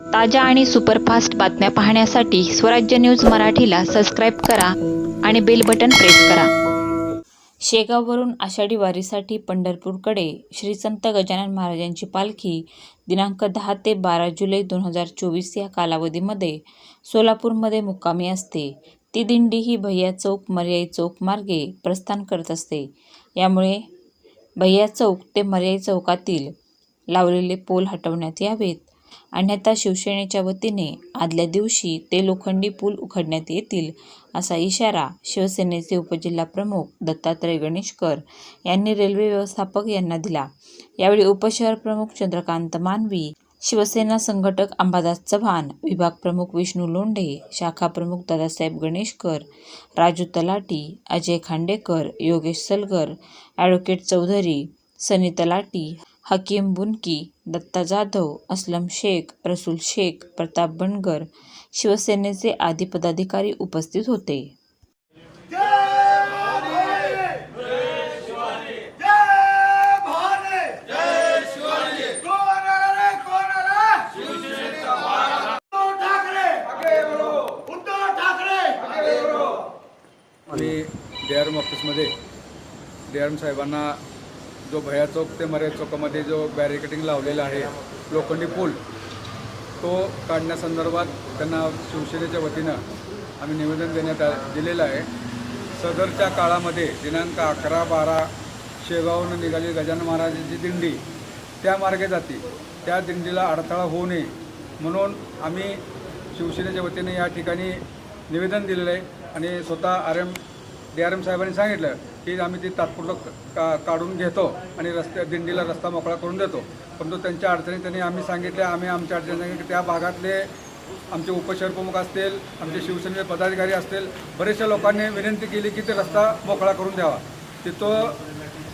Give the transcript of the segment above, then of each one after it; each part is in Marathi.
ताज्या आणि सुपरफास्ट बातम्या पाहण्यासाठी स्वराज्य न्यूज मराठीला सबस्क्राईब करा आणि बेल बटन प्रेस करा. शेगाववरून आषाढी वारीसाठी पंढरपूरकडे श्री संत गजानन महाराजांची पालखी दिनांक दहा ते बारा जुलै दोन हजार चोवीस या कालावधीमध्ये सोलापूरमध्ये मुक्कामी असते. ती दिंडी ही भैया चौक मर्याई चौक मार्गे प्रस्थान करत असते. यामुळे भैया चौक ते मर्याई चौकातील लावलेले पोल हटवण्यात यावेत. अन्यथा शिवसेनेच्या वतीने आदल्या दिवशी ते लोखंडी पूल उखडण्यात येतील असा इशारा शिवसेनेचे उपजिल्हाप्रमुख दत्तात्रय गणेशकर यांनी रेल्वे व्यवस्थापक यांना दिला. यावेळी उपशहर प्रमुख चंद्रकांत मानवी शिवसेना संघटक अंबादास चव्हाण विभाग प्रमुख विष्णू लोंढे शाखा प्रमुख दादासाहेब गणेशकर राजू तलाटी अजय खांडेकर योगेश सलगर ॲडव्होकेट चौधरी सनी तलाटी हकीम बुनकी दत्ता जाधव असलम शेख रसूल शेख प्रताप बनगर शिवसेनेचे आदी पदाधिकारी उपस्थित होते. आम्ही डी आर एम ऑफिसमध्ये डी आर एम साहेबांना जो भया चौक ते मरे चौकामध्ये जो बॅरिकेटिंग लावलेला आहे लोखंडी पूल तो काढण्यासंदर्भात त्यांना शिवसेनेच्या वतीनं आम्ही निवेदन देण्यात आ दिलेलं आहे. सदरच्या काळामध्ये दिनांक अकरा बारा शेगावनं निघाली गजानन महाराजांची दिंडी. त्या मार्गे जाते. त्या दिंडीला अडथळा होऊ नये म्हणून आम्ही शिवसेनेच्या वतीने या ठिकाणी निवेदन दिलेलं आहे आणि स्वतः R M D R M साहेबांनी सांगितलं की आम्ही ती तात्पुरतं का काढून घेतो आणि रस्त्या दिंडीला रस्ता मोकळा करून देतो. परंतु त्यांच्या अडचणी त्यांनी आम्ही सांगितल्या. आम्ही आमच्या अडचणी सांगितल्या की त्या भागातले आमचे उपशहरप्रमुख असतील आमचे शिवसेनेचे पदाधिकारी असतील बरेचशा लोकांनी विनंती केली की ते रस्ता मोकळा करून द्यावा. तिथं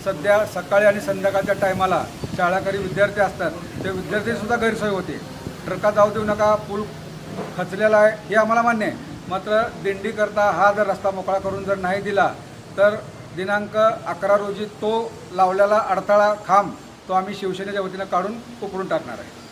सध्या सकाळी आणि संध्याकाळच्या टायमाला शाळाकरी विद्यार्थी असतात. ते विद्यार्थीसुद्धा गैरसोय होते. ट्रका जाऊ देऊ नका पूल खचलेला आहे हे आम्हाला मान्य आहे. मात्र दिंडीकरता हा जर रस्ता मोकळा करून जर नाही दिला तर दिनांक अकरा रोजी तो लावलेला अडथळा खांब तो आम्ही शिवसेनेच्या वतीनं काढून उकळून टाकणार आहे.